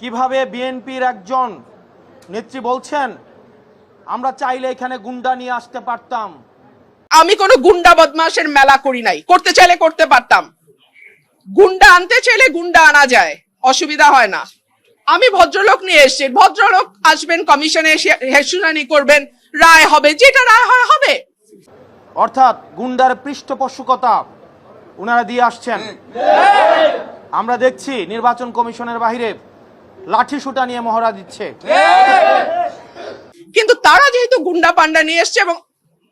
কীভাবে বিএনপির একজন নেত্রী বলছেন আমরা চাইলে এখানে গুন্ডা নিয়ে আসতে পারতাম আমি কোনো গুন্ডা বদমাশের মেলা করি নাই। করতে চাইলে করতে পারতাম। গুন্ডা আনতে চাইলে গুন্ডা আনা যায়। অসুবিধা হয় না। আমি ভদ্রলোক নিয়ে এসেছি। ভদ্রলোক আসবেন কমিশনে এসে হেসুনানি করবেন। রায় হবে যেটা রায় হয় হবে। অর্থাৎ গুন্ডার পৃষ্ঠপোষকতা ওনারা দিয়ে আসছেন। আমরা দেখছি নির্বাচন কমিশনের বাইরে লাঠি সুটা নিয়ে মহড়া দিচ্ছে। কিন্তু তারা যেহেতু গুন্ডা পান্ডা নিয়ে এসছে এবং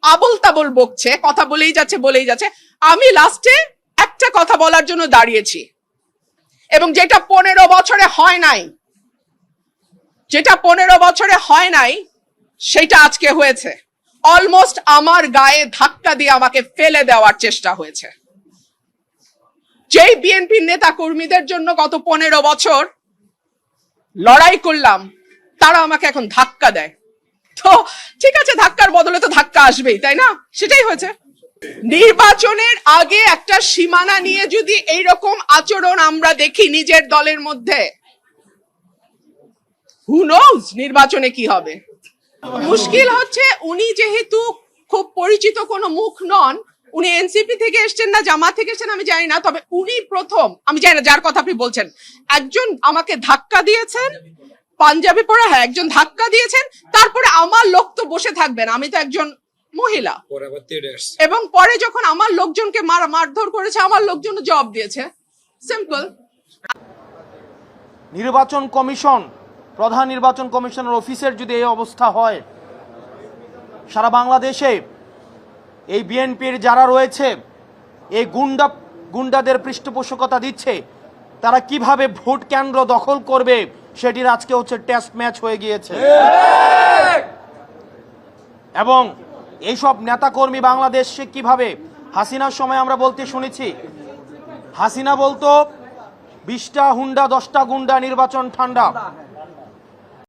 আবল তাবল বকছে, কথা বলেই যাচ্ছে বলেই যাচ্ছে, আমি লাস্টে একটা কথা বলার জন্য দাঁড়িয়েছি। এবং যেটা পনেরো বছরে হয় নাই, যেটা পনেরো বছরে হয় নাই, সেটা আজকে হয়েছে। অলমোস্ট আমার গায়ে ধাক্কা দিয়ে আমাকে ফেলে দেওয়ার চেষ্টা হয়েছে। যেই বিএনপির নেতা কর্মীদের জন্য গত পনেরো বছর লড়াই করলাম তারা আমাকে এখন ধাক্কা দেয়। তো ঠিক আছে, ধাক্কার বদলে তো ধাক্কা আসবেই, তাই না? সেটাই হয়েছে। নির্বাচনের আগে একটা সীমানা নিয়ে যদি এইরকম আচরণ আমরা দেখি নিজের দলের মধ্যে হু নোজ নির্বাচনে কি হবে? মুশকিল হচ্ছে, উনি যেহেতু খুব পরিচিত কোনো মুখ নন উনি এনসিপি থেকে এসছেন না জামা থেকে এসছেন আমি জানি না তবে উনি প্রথম আমি জানি না যার কথা আপনি বলছেন। একজন আমাকে ধাক্কা দিয়েছেন পাঞ্জাবি পরে হ্যাঁ একজন ধাক্কা দিয়েছেন তারপরে আমার লোক তো বসে থাকবেন আমি তো একজন মহিলা। এবং পরে যখন আমার লোকজনকে মার মারধর করেছে আমার লোকজন জবাব দিয়েছে। সিম্পল নির্বাচন কমিশন প্রধান নির্বাচন কমিশনের অফিসের যদি এই অবস্থা হয় সারা বাংলাদেশে এই বিএনপির যারা রয়েছে, এই গুন্ডা, গুন্ডাদের পৃষ্ঠপোষকতা দিচ্ছে, তারা কীভাবে ভোট কেন্দ্র দখল করবে, সেটির আজকে হচ্ছে টেস্ট ম্যাচ হয়ে গিয়েছে। এবং এইসব নেতাকর্মী বাংলাদেশে কীভাবে, হাসিনার সময় আমরা বলতে শুনেছি, হাসিনা বলতো, বিশটা হুন্ডা, দশটা গুন্ডা, নির্বাচন ঠান্ডা।